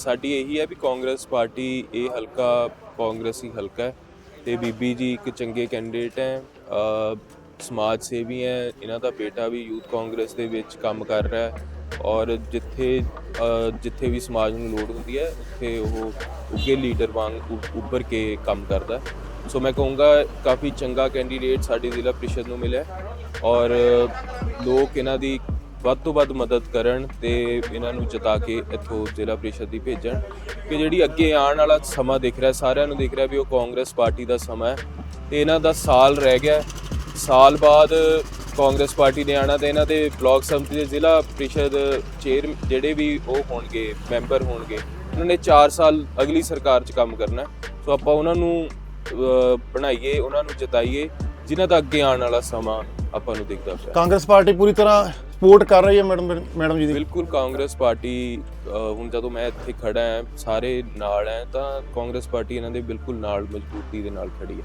ਸਾਡੀ ਇਹੀ ਹੈ ਵੀ ਕਾਂਗਰਸ ਪਾਰਟੀ ਇਹ ਹਲਕਾ ਕਾਂਗਰਸੀ ਹਲਕਾ ਹੈ ਤੇ ਬੀਬੀ ਜੀ ਇੱਕ ਚੰਗੇ ਕੈਂਡੀਡੇਟ ਹੈ ਸਮਾਜ ਸੇਵੀ ਹੈ, ਇਹਨਾਂ ਦਾ ਬੇਟਾ ਵੀ ਯੂਥ ਕਾਂਗਰਸ ਦੇ ਵਿੱਚ ਕੰਮ ਕਰ ਰਿਹਾ ਹੈ ਔਰ ਜਿੱਥੇ ਜਿੱਥੇ ਵੀ ਸਮਾਜ ਨੂੰ ਲੋੜ ਹੁੰਦੀ ਹੈ, ਉੱਥੇ ਉਹ ਉੱਗੇ ਲੀਡਰ ਵਾਂਗ ਉ- ਕੇ ਕੰਮ ਕਰਦਾ ਸੋ ਮੈਂ ਕਹੂੰਗਾ ਕਾਫੀ ਚੰਗਾ ਕੈਂਡੀਡੇਟ ਸਾਡੇ ਜ਼ਿਲ੍ਹਾ ਪ੍ਰੀਸ਼ਦ ਨੂੰ ਮਿਲਿਆ ਔਰ ਲੋਕ ਇਹਨਾਂ ਦੀ ਵੱਧ ਤੋਂ ਵੱਧ ਮਦਦ ਕਰਨ ਤੇ ਇਹਨਾਂ ਨੂੰ ਜਿਤਾ ਕੇ ਇੱਥੋਂ ਜ਼ਿਲ੍ਹਾ ਪ੍ਰੀਸ਼ਦ ਦੀ ਭੇਜਣ। ਕਿ ਜਿਹੜੀ ਅੱਗੇ ਆਉਣ ਵਾਲਾ ਸਮਾਂ ਦਿਖ ਰਿਹਾ, ਸਾਰਿਆਂ ਨੂੰ ਦਿਖ ਰਿਹਾ ਵੀ ਉਹ ਕਾਂਗਰਸ ਪਾਰਟੀ ਦਾ ਸਮਾਂ ਹੈ ਤੇ ਇਹਨਾਂ ਦਾ ਸਾਲ ਰਹਿ ਗਿਆ। ਸਾਲ ਬਾਅਦ ਕਾਂਗਰਸ ਪਾਰਟੀ ਨੇ ਆਣਾ ਤੇ ਇਹਨਾਂ ਦੇ ਬਲਾਕ ਸੰਮਤੀ ਦੇ ਜ਼ਿਲ੍ਹਾ ਪ੍ਰੀਸ਼ਦ ਚੇਅਰ ਜਿਹੜੇ ਵੀ ਉਹ ਹੋਣਗੇ, ਮੈਂਬਰ ਹੋਣਗੇ, ਉਹਨਾਂ ਨੇ 4 ਸਾਲ ਅਗਲੀ ਸਰਕਾਰ 'ਚ ਕੰਮ ਕਰਨਾ ਸੋ ਆਪਾਂ ਉਹਨਾਂ ਨੂੰ ਬਣਾਈਏ, ਉਹਨਾਂ ਨੂੰ ਜਿਤਾਈਏ, ਜਿਨ੍ਹਾਂ ਦਾ ਅੱਗੇ ਆਉਣ ਵਾਲਾ ਸਮਾਂ ਆਪਾਂ ਨੂੰ ਦਿਖਦਾ ਪਿਆ। ਕਾਂਗਰਸ ਪਾਰਟੀ ਪੂਰੀ ਤਰ੍ਹਾਂ ਸਪੋਰਟ ਕਰ ਰਹੀ ਹੈ ਮੈਡਮ ਮੈਡਮ ਜੀ ਦੀ। ਬਿਲਕੁਲ ਕਾਂਗਰਸ ਪਾਰਟੀ ਹੁਣ ਜਦੋਂ ਮੈਂ ਇੱਥੇ ਖੜਾ ਹਾਂ ਸਾਰੇ ਨਾਲ ਹੈ ਤਾਂ ਕਾਂਗਰਸ ਪਾਰਟੀ ਇਹਨਾਂ ਦੇ ਬਿਲਕੁਲ ਨਾਲ ਮਜ਼ਬੂਤੀ ਦੇ ਨਾਲ ਖੜੀ ਹੈ।